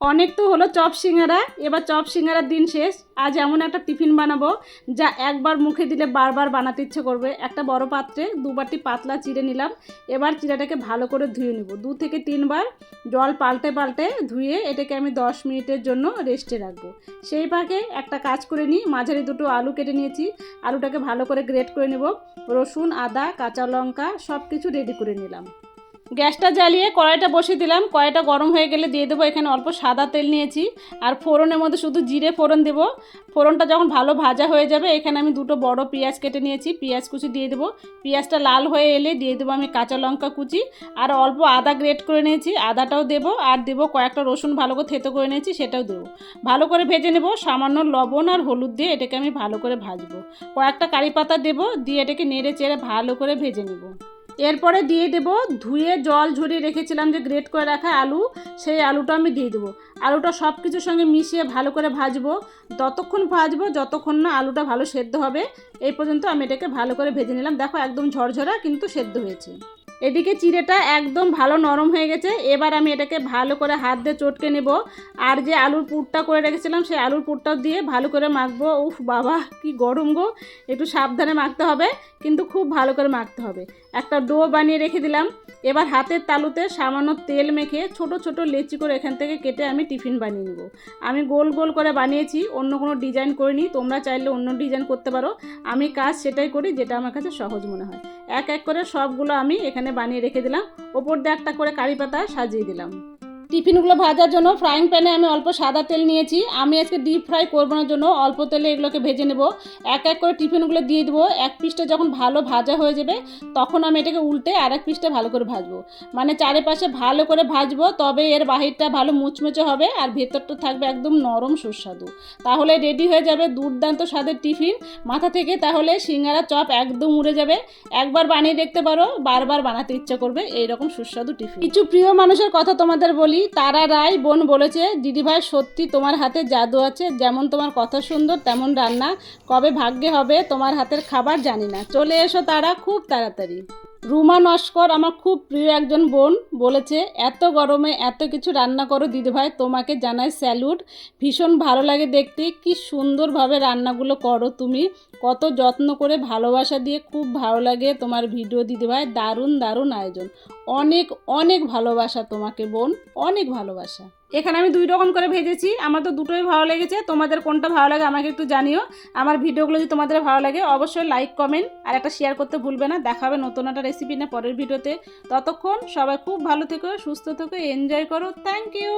অনেক তো হলো চপ সিঙ্গারা। এবার চপ সিঙ্গারার দিন শেষ। আজ এমন একটা টিফিন বানাবো, যা একবার মুখে দিলে বারবার বানাতে ইচ্ছে করবে। একটা বড় পাত্রে দুবারটি পাতলা চিড়ে নিলাম। এবার চিড়াটাকে ভালো করে ধুয়ে নিব। দু থেকে তিনবার জল পাল্টে পাল্টে ধুয়ে এটাকে আমি দশ মিনিটের জন্য রেস্টে রাখব। সেই ফাঁকে একটা কাজ করে নিই। মাঝারি দুটো আলু কেটে নিয়েছি। আলুটাকে ভালো করে গ্রেট করে নেব। রসুন, আদা, কাঁচা লঙ্কা সব কিছু রেডি করে নিলাম। গ্যাসটা জ্বালিয়ে কড়াইটা বসিয়ে দিলাম। কড়াইটা গরম হয়ে গেলে দিয়ে দেবো এখানে অল্প সাদা তেল নিয়েছি। আর ফোড়নের মধ্যে শুধু জিরে ফোড়ন দেবো। ফোড়নটা যখন ভালো ভাজা হয়ে যাবে, এখানে আমি দুটো বড় পেঁয়াজ কেটে নিয়েছি। পেঁয়াজ কুচি দিয়ে দেবো। পেঁয়াজটা লাল হয়ে এলে দিয়ে দেবো আমি কাঁচা লঙ্কা কুচি। আর অল্প আদা গ্রেট করে নিয়েছি, আদাটাও দেবো। আর দেবো কয়েকটা রসুন ভালো করে থেতো করে নিয়েছি, সেটাও দেবো। ভালো করে ভেজে নেব। সামান্য লবণ আর হলুদ দিয়ে এটাকে আমি ভালো করে ভাজবো। কয়েকটা কারি পাতা দেবো, দিয়ে এটাকে নেড়ে চেড়ে ভালো করে ভেজে নেব। এরপরে দিয়ে দেব, ধুয়ে জল ঝরিয়ে রেখেছিলাম যে গ্রেট করে রাখা আলু, সেই আলুটা আমি দিয়ে দেবো। আলুটা সব কিছুর সঙ্গে মিশিয়ে ভালো করে ভাজবো। ততক্ষণ ভাজবো, যতক্ষণ না আলুটা ভালো সেদ্ধ হবে, এই পর্যন্ত আমি এটাকে ভালো করে ভেজে নিলাম। দেখো একদম ঝরঝরা কিন্তু সেদ্ধ হয়েছে। এদিকে চিড়েটা একদম ভালো নরম হয়ে গেছে। এবার আমি এটাকে ভালো করে হাত দিয়ে চটকে নেব। আর যে আলুর পুরটা করে রেখেছিলাম, সেই আলুর পুরটাও দিয়ে ভালো করে মাখবো। উফ বাবা, কি গরম গো! একটু সাবধানে মাখতে হবে, কিন্তু খুব ভালো করে মাখতে হবে। একটা ডো বানিয়ে রেখে দিলাম। এবার হাতের তালুতে সামান্য তেল মেখে ছোট ছোট লেচি করে এখান থেকে কেটে আমি টিফিন বানিয়ে নেব। আমি গোল গোল করে বানিয়েছি, অন্য কোনো ডিজাইন করিনি। তোমরা চাইলে অন্য ডিজাইন করতে পারো। আমি কাজ সেটাই করি, যেটা আমার কাছে সহজ মনে হয়। এক এক করে সবগুলো আমি এখানে বানিয়ে রেখে দিলাম। ওপর দিয়ে একটা করে কারি পাতা সাজিয়ে দিলাম। টিফিনগুলো ভাজার জন্য ফ্রাইং প্যানে আমি অল্প সাদা তেল নিয়েছি। আমি আজকে ডিপ ফ্রাই করব না জন্য অল্প তেলে এগুলোকে ভেজে নেব। এক এক করে টিফিনগুলো দিয়ে দেবো। এক পিসটা যখন ভালো ভাজা হয়ে যাবে, তখন আমি এটাকে উল্টে আর এক পিসটা ভালো করে ভাজবো। মানে চারিপাশে ভালো করে ভাজবো, তবে এর বাহিরটা ভালো মুচমুচে হবে আর ভেতরটা থাকবে একদম নরম সুস্বাদু। তাহলে রেডি হয়ে যাবে দুর্দান্ত স্বাদের টিফিন। মাথা থেকে তাহলে সিঙ্গারা চপ একদম উড়ে যাবে। একবার বানিয়ে দেখতে পারো, বারবার বানাতে ইচ্ছা করবে, এইরকম সুস্বাদু টিফিন। কিছু প্রিয় মানুষের কথা তোমাদের বলি। তারা রায় বোন বলেছে, দিদিভাই, সত্যি তোমার হাতে জাদু আছে। যেমন তোমার কথা সুন্দর, তেমন রান্না। কবে ভাগ্যে হবে তোমার হাতের খাবার জানি না। চলে এসো তারা খুব তাড়াতাড়ি। রুমা নস্কর আমার খুব প্রিয় একজন বোন বলেছে, এত গরমে এত কিছু রান্না করো দিদিভাই, তোমাকে জানাই স্যালুট। ভীষণ ভালো লাগে দেখতে। কি সুন্দরভাবে রান্নাগুলো করো তুমি। কত যত্ন করে ভালোবাসা দিয়ে খুব ভালো লাগে তোমার ভিডিও দিদিভাই। দারুণ দারুণ আয়োজন। অনেক অনেক ভালোবাসা তোমাকে বোন। অনেক ভালোবাসা। এখানে আমি দুই রকম করে ভেজেছি। আমার তো দুটোই ভালো লেগেছে। তোমাদের কোনটা ভালো লাগে আমাকে একটু জানিও। আমার ভিডিওগুলো যদি তোমাদের ভালো লাগে, অবশ্যই লাইক কমেন্ট আর একটা শেয়ার করতে ভুলবে না। দেখা হবে নতুন একটা রেসিপি না পরের ভিডিওতে। ততক্ষণ সবাই খুব ভালো থেকো, সুস্থ থেকো এনজয় করো। Thank you